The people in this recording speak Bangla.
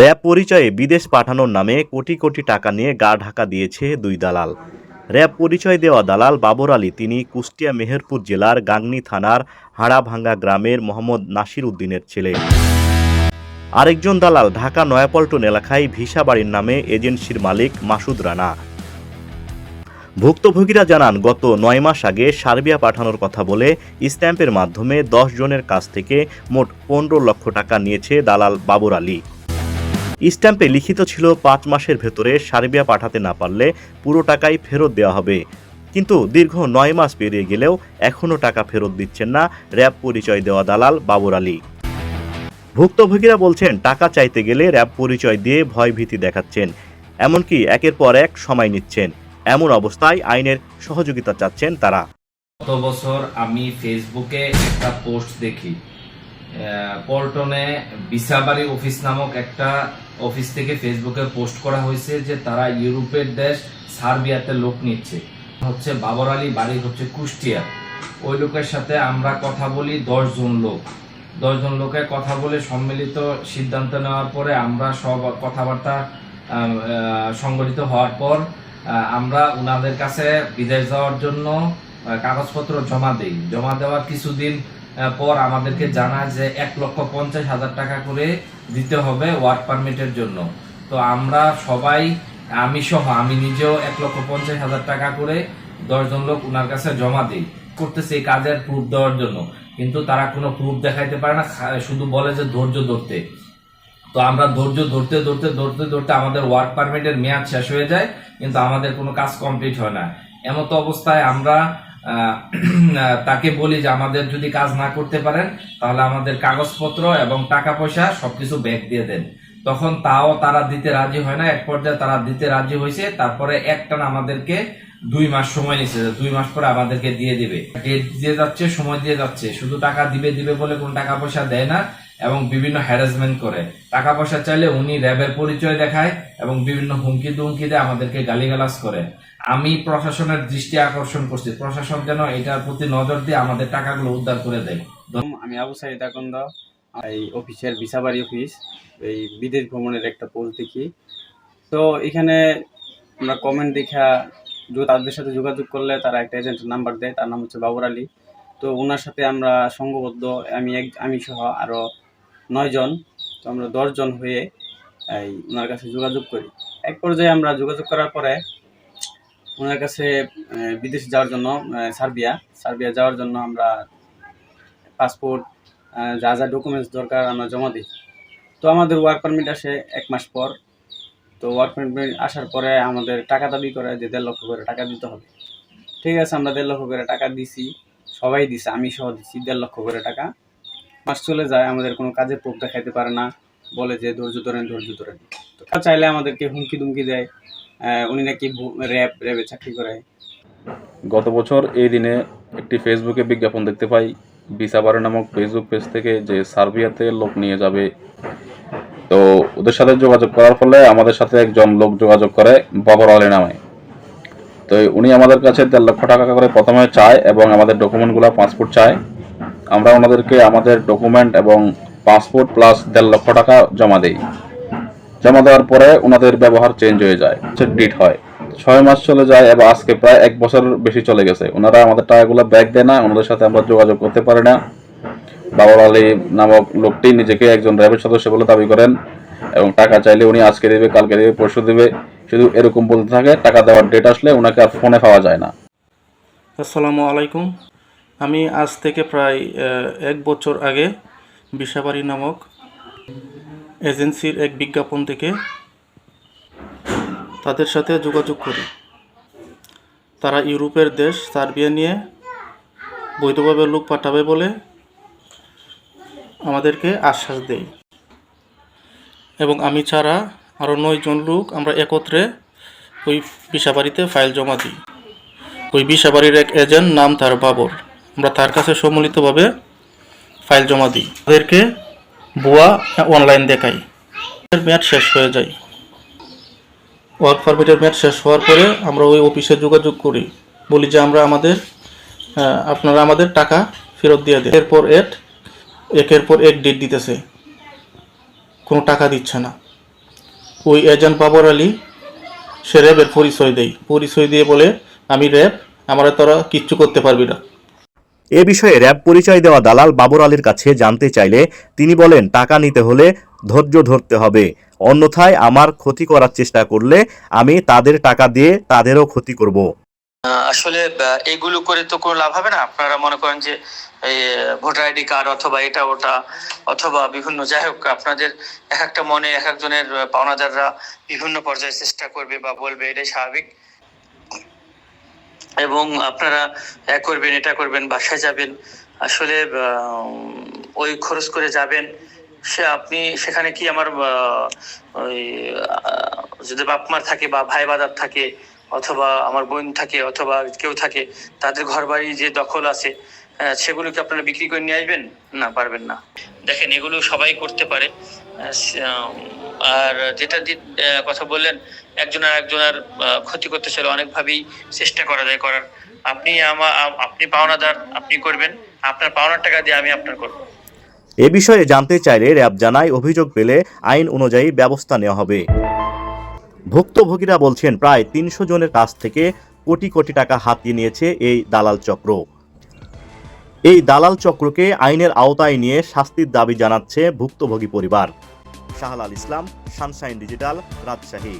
র্যাব পরিচয়ে বিদেশ পাঠানোর নামে কোটি কোটি টাকা নিয়ে গা ঢাকা দিয়েছে দুই দালাল। র্যাব পরিচয় দেওয়া দালাল বাবর আলী, তিনি কুষ্টিয়া মেহেরপুর জেলার গাংনী থানার হাড়াভাঙ্গা গ্রামের মোহাম্মদ নাসির উদ্দিনের ছেলে। আরেকজন দালাল ঢাকা নয়াপল্টন এলাকায় ভিসা বাড়ির নামে এজেন্সির মালিক মাসুদ রানা। ভুক্তভোগীরা জানান, গত নয় মাস আগে সার্বিয়া পাঠানোর কথা বলে স্ট্যাম্পের মাধ্যমে দশ জনের কাছ থেকে মোট পনেরো লক্ষ টাকা নিয়েছে দালাল বাবর আলী। স্ট্যাম্পে লিখিত ছিল পাঁচ মাসের ভেতরে সার্বিয়া পাঠাতে না পারলে পুরো টাকাই ফেরত দেওয়া হবে। কিন্তু দীর্ঘ নয় মাস পেরিয়ে গেলেও এখনও টাকা ফেরত দিচ্ছেন না র্যাব পরিচয় দেওয়া দালাল বাবর আলী। ভুক্তভোগীরা বলছেন, টাকা চাইতে গেলে র্যাব পরিচয় দিয়ে ভয়ভীতি দেখাচ্ছেন, এমনকি একের পর এক সময় নিচ্ছেন। এমন অবস্থায় আইনের সহযোগিতা চাচ্ছেন তারা। গত বছর আমি ফেসবুকে একটা পোস্ট দেখি। পল্টনে বিসাবাড়ি অফিস নামক একটা অফিস থেকে ফেসবুকে পোস্ট করা হয়েছে যে তারা ইউরোপের দেশ সার্বিয়াতে লোক নিচ্ছে। হচ্ছে বাবর আলী, বাড়ি হচ্ছে কুষ্টিয়া। ওই লোকের সাথে আমরা কথা বলি দশ জন লোক। দশ জন লোকের কথা বলে সম্মিলিত সিদ্ধান্ত নেওয়ার পরে আমরা সব কথাবার্তা সংগঠিত হওয়ার পর আমরা ওনাদের কাছে বিদেশ যাওয়ার জন্য কাগজপত্র জমা দেই। জমা দেওয়ার কিছুদিন পর আমাদেরকে জানায় যে এক লক্ষ পঞ্চাশ হাজার টাকা করে দিতে হবে ওয়ার্ক পারমিটের জন্য। তো আমরা সবাই, আমি সহ, আমি নিজেও এক লক্ষ পঞ্চাশ হাজার টাকা করে দশজন লোক ওনার কাছে জমা দিই। করতেছে এই কাজের প্রুফ দেওয়ার জন্য। কিন্তু তারা কোনো প্রুফ দেখাইতে পারে না শুধু বলে যে ধৈর্য ধরতে। তো আমরা ধৈর্য ধরতে ধরতে ধরতে ধরতে আমাদের ওয়ার্ক পারমিটের মেয়াদ শেষ হয়ে যায়, কিন্তু আমাদের কোনো কাজ কমপ্লিট হয় না। এমত অবস্থায় আমরা তাকে বলি যে আমাদের যদি কাজ না করতে পারেন, তাহলে আমাদের কাগজপত্র এবং টাকা পয়সা সবকিছু ব্যাক দিয়ে দেন। তখন তাও তারা দিতে রাজি হয় না, এক পর্যায়ে তারা দিতে রাজি হয়েছে, তারপরে একটানা আমাদেরকে দুই মাস সময় নিচ্ছে দুই মাস পরে আমাদেরকে দিয়ে দিবে। ডেট দিয়ে যাচ্ছে, সময় দিয়ে যাচ্ছে। শুধু টাকা দিবে দিবে বলে কোনো টাকা পয়সা দেয় না এবং বিভিন্ন হ্যারাসমেন্ট করে। টাকা পয়সা চাইলে উনি র্যাবের পরিচয় দেখায় এবং বিভিন্ন হুমকি দুমকি দিয়ে আমাদেরকে গালিগালাজ করে। আমি প্রশাসনের দৃষ্টি আকর্ষণ করছি। প্রশাসন যেন এটার প্রতি নজর দিয়ে আমাদের টাকাগুলো উদ্ধার করে দেয়। আমি আবু সাইদ এই অফিসের বিসাবাড়ি অফিস, এই বিদেশ ভ্রমণের একটা পোস্ট দেখি। তো এখানে আমরা কমেন্ট দেখা তাদের সাথে যোগাযোগ করলে তারা একটা এজেন্টের নাম্বার দেয়, তার নাম হচ্ছে বাবর আলী। তো ওনার সাথে আমরা সংঘবদ্ধ আমি এক, আমি সহ আরও নয়জন তো আমরা দশজন হয়ে এই ওনার কাছে যোগাযোগ করি। এক পর্যায়ে আমরা যোগাযোগ করার পরে ওনার কাছে বিদেশে যাওয়ার জন্য সার্বিয়া সার্বিয়া যাওয়ার জন্য আমরা পাসপোর্ট যা যা ডকুমেন্টস দরকার আমরা জমা দিই। তো আমাদের ওয়ার্ক পারমিট আসে এক মাস পর। তো ওয়ার্ক পারমিট আসার পরে আমাদের টাকা দাবি করে যে দেড় লক্ষ করে টাকা দিতে হবে। ঠিক আছে, আমরা দেড় লক্ষ করে টাকা দিছি, সবাই দিছে, আমি সহ দিছি দেড় লক্ষ করে টাকা। মাস চলে যায়, আমাদের কোনো কাজের প্রুফ দেখাইতে পারে না, বলে যে ধৈর্য ধরেন ধৈর্য ধরেন। তো চাইলে আমাদেরকে হুমকি দুমকি দেয় উনি নাকি র্যাব, র্যাবে চাকরি করে। গত বছর এই দিনে একটি ফেসবুকে বিজ্ঞাপন দেখতে পাই বিসাবারে নামক ফেসবুক পেজ থেকে যে সার্বিয়াতে লোক নিয়ে যাবে তো ওদের সাথে যোগাযোগ করার ফলে আমাদের সাথে একজন লোক যোগাযোগ করে বাবর আলী নামে। তো উনি আমাদের কাছে দেড় লক্ষ টাকা করে প্রথমে চায় এবং আমাদের ডকুমেন্টগুলো পাসপোর্ট চায়। আমরা ওনাদেরকে আমাদের ডকুমেন্ট এবং পাসপোর্ট প্লাস দেড় লক্ষ টাকা জমা দিই। জমা দেওয়ার পরে ওনাদের ব্যবহার চেঞ্জ হয়ে যায় ডিট হয়। ছয় মাস চলে যায় এবং আজকে প্রায় এক বছর বেশি চলে গেছে। ওনারা আমাদের টাকাগুলো ব্যাক দেয় না, ওনাদের সাথে আমরা যোগাযোগ করতে পারি না। বাবর আলী নামক লোকটি নিজেকে একজন র্যাবের সদস্য বলে দাবি করেন এবং টাকা চাইলে উনি আজকে দেবে, কালকে দেবে, পরশু দেবে। শুধু এরকম বলতে থাকে, টাকা দেওয়ার ডেট আসলে ওনাকে আর ফোনে পাওয়া যায় না। আসসালামু আলাইকুম। আমি আজ থেকে প্রায় এক বছর আগে বিশাবাড়ি নামক এজেন্সির এক বিজ্ঞাপন থেকে তাদের সাথে যোগাযোগ করি। তারা ইউরোপের দেশ, সার্বিয়া নিয়ে বৈধভাবে লোক পাঠাবে বলে আমাদেরকে আশ্বাস দেয়। এবং আমি ছাড়া আরও নয়জন লোক আমরা একত্রে ওই বিশাবাড়িতে ফাইল জমা দিই। ওই বিশাবাড়ির এক এজেন্ট নাম তার বাবর। আমরা তার কাছে সম্মিলিতভাবে ফাইল জমা দিই। তাদেরকে ভুয়া অনলাইন দেখাই। এর মেয়াদ শেষ হয়ে যায়। ওয়ার্ক পারমিটের মেয়াদ শেষ হওয়ার পরে আমরা ওই অফিসে যোগাযোগ করি। বলি যে আমরা আমাদের আপনারা আমাদের টাকা ফেরত দিয়ে দেন। এরপর এট একের পর এক ডেট দিতেছে। কোনো টাকা দিচ্ছে না। ওই এজেন্ট বাবর আলী, সে র্যাবের পরিচয় দেয়। পরিচয় দিয়ে বলে, আমি র্যাব আমার তোরা কিচ্ছু করতে পারবি না। এ বিষয়ে র্যাব পরিচয় দেওয়া দালাল বাবর আলীর কাছে জানতে চাইলে তিনি বলেন, টাকা নিতে হলে ধৈর্য ধরতে হবে। অন্যথায় আমার ক্ষতি করার চেষ্টা করলে আমি তাদের টাকা দিয়ে তাদেরও ক্ষতি করব। আসলে এগুলো করে তো কোনো লাভ হবে না। আপনারা মনে করেন যে ভোটার আইডি কার্ড অথবা এটা ওটা, অথবা বিভিন্ন, যাই হোক, আপনাদের এক একটা মনে এক একজনের পাওনাদাররা বিভিন্ন পর্যায়ে চেষ্টা করবে বা বলবে, এটাই স্বাভাবিক। এবং আপনারা এক করবেন, এটা করবেন, বাসায় যাবেন, আসলে ওই খরচ করে যাবেন। সে আপনি, সেখানে কি আমার ওই যদি বাপ মার থাকে বা ভাই বাদার থাকে অথবা আমার বোন থাকে অথবা কেউ থাকে, তাদের ঘর বাড়ি যে দখল আছে সেগুলোকে আপনারা বিক্রি করে নিয়ে আসবেন? না, পারবেন না। দেখেন, এগুলো সবাই করতে পারে। আর যেটা কথা বললেন, একজন আর একজনের ক্ষতি করতে চাইলে অনেকভাবেই চেষ্টা করা যায় করার। আপনি আমা, আপনি পাওনাদার, আপনি করবেন। আপনার পাওনার টাকা দিয়ে আমি আপনার করব। এ বিষয়ে জানতে চাইলে র্যাব জানায় অভিযোগ পেলে আইন অনুযায়ী ব্যবস্থা নেওয়া হবে। ভুক্তভোগীরা বলছেন প্রায় তিনশো জনের কাছ থেকে কোটি কোটি টাকা হাতিয়ে নিয়েছে এই দালাল চক্র। এই দালাল চক্রকে আইনের আওতায় নিয়ে শাস্তির দাবি জানাচ্ছে ভুক্তভোগী পরিবার। Shahlal Islam, sunshine digital, Rajshahi.